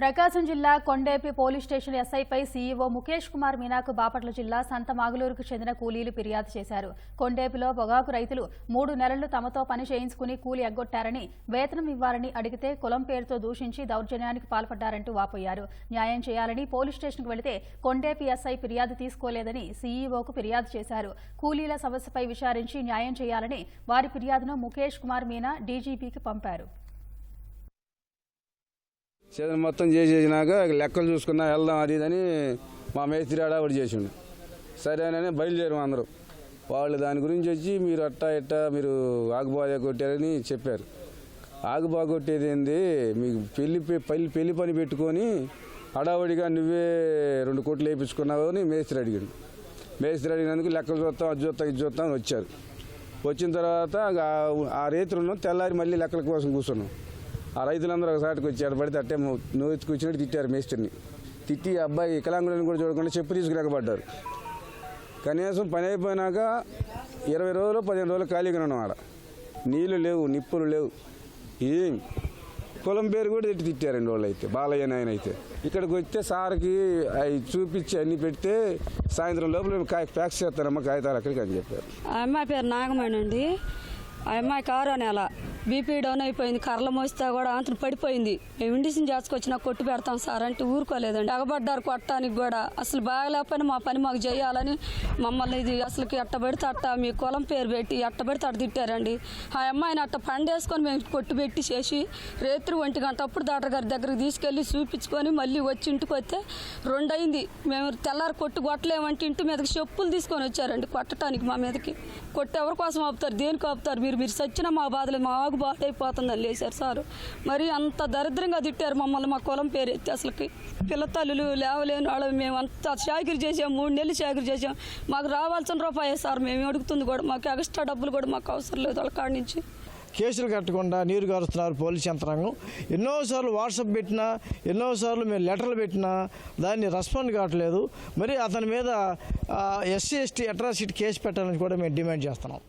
ప్రకాశం జిల్లా Kondepi police station ఎస్ఐపై CEO Mukesh Kumar మీనాకు బాపట్ల జిల్లా సంతమాగులూరుకు చెందిన కూలీలు ఫిర్యాదు చేశారు. కొండేపిలో పొగాకు రైతులు మూడు నెలలు తమతో పని చేయించుకుని కూలి ఎగ్గొట్టారని వేతనం ఇవ్వాలని అడిగితే కులం పేరుతో దూషించి దౌర్జన్యానికి పాల్పడ్డారంటూ వాపోయారు. న్యాయం చేయాలని పోలీస్ స్టేషన్కు వెళితే కొండేపి ఎస్ఐ ఫిర్యాదు తీసుకోలేదని సీఈఓకు ఫిర్యాదు చేశారు. కూలీల సమస్యపై విచారించి న్యాయం చేయాలని వారి ఫిర్యాదును ముఖేష్ కుమార్ మీనా డీజీపీకి పంపారు. సీజన్ మొత్తం చేసేసినాక లెక్కలు చూసుకున్నా వెళ్దాం అది ఇదని మా మేస్త్రి ఆడావిడి చేసిండు. సరేనని బయలుదేరాం అందరూ. వాళ్ళు దాని గురించి వచ్చి మీరు అట్టా ఇట్టా మీరు ఆగుబాగా కొట్టారని చెప్పారు. ఆగుబా కొట్టేది ఏంది? మీకు పెళ్ళి పెళ్ళి పెళ్ళి పని పెట్టుకొని హడావుడిగా నువ్వే రెండు కోట్లు వేయించుకున్నావు అని మేస్త్రి అడిగాడు. మేస్త్రి అడిగినందుకు లెక్కలు చూస్తాం అది చూస్తాం ఇది చూస్తాం వచ్చారు. వచ్చిన తర్వాత ఆ- ఆ రైతులు ఉన్నాం తెల్లారి మళ్ళీ లెక్కల కోసం కూర్చున్నాం. ఆ రైతులందరూ ఒకసారికి వచ్చారు పడితే అట్టే నువ్వు కూర్చున్నట్టు తిట్టారు మేస్త్రిని. తిట్టి అబ్బాయి వికలాంగులను కూడా చూడకుండా చెప్పు తీసుకురాకబడ్డారు కనీసం పని అయిపోయినాక ఇరవై రోజులు పదిహేను రోజులు ఖాళీగా ఉన్నాం ఆడ. నీళ్ళు లేవు నిప్పులు లేవు. ఏం? కులం పేరు కూడా తిట్టి తిట్టారండి వాళ్ళు అయితే బాలయ్య నాయన అయితే. ఇక్కడికి వస్తే సార్కి అవి చూపించి అన్ని పెడితే సాయంత్రం లోపల కాయ ప్యాక్స్ చేస్తారమ్మా కాగితాలు అక్కడికి అని చెప్పారు. ఆ అమ్మాయి పేరు నాగమణి అండి. ఆ అమ్మాయి కారు నెల. బీపీ డౌన్ అయిపోయింది కర్రలు మోస్తే కూడా అంత పడిపోయింది. మేము ఇండిషన్ చేసుకొచ్చినా కొట్టు పెడతాం సార్ అంటే ఊరుకోలేదండి. ఎగబడ్డారు కొట్టడానికి కూడా. అసలు బాగలేకపోయినా మా పని మాకు చేయాలని మమ్మల్ని ఇది అసలు ఎట్ట పెడితే అట్ట మీ కులం పేరు పెట్టి ఎట్ట పెడితే అట్ట తిట్టారండి. ఆ అమ్మాయిని అట్ట పండేసుకొని మేము కొట్టు పెట్టి చేసి రేత్రి ఒంటి గంట అప్పుడు డాక్టర్ గారి దగ్గరికి తీసుకెళ్ళి చూపించుకొని మళ్ళీ వచ్చి ఇంటికి వస్తే రెండు మేము తెల్లారి కొట్టు కొట్టలేమంటే ఇంటి మీదకి చెప్పులు తీసుకొని వచ్చారండి కొట్టడానికి మా మీదకి. కొట్టు ఎవరి కోసం ఆపుతారు దేనికి ఆపుతారు? మీరు మీరు సచ్చిన మా బాధలు మాకు బాధైపోతుందని లేచారు సారు. మరి అంత దరిద్రంగా తిట్టారు మమ్మల్ని మా కులం పేరు ఎత్తి అసలుకి. పిల్ల తల్లులు లేవలేని వాళ్ళు మేము అంత చాకరీ చేసాం మూడు నెలలు చాకరీ చేసాం మాకు రావాల్సిన రూపాయే సార్ మేము అడుగుతుంది కూడా. మాకు ఎక్స్ట్రా డబ్బులు కూడా మాకు అవసరం లేదు వాళ్ళ కాడి నుంచి. కేసులు కట్టకుండా నీరు గారుస్తున్నారు పోలీస్ యంత్రాంగం. ఎన్నోసార్లు వాట్సాప్ పెట్టినా ఎన్నోసార్లు మేము లెటర్లు పెట్టినా దాన్ని రెస్పాండ్ కావట్లేదు. మరి అతని మీద ఎస్సీ ఎస్టీ అట్రాసిటీ కేసు పెట్టాలని కూడా మేము డిమాండ్ చేస్తున్నాం.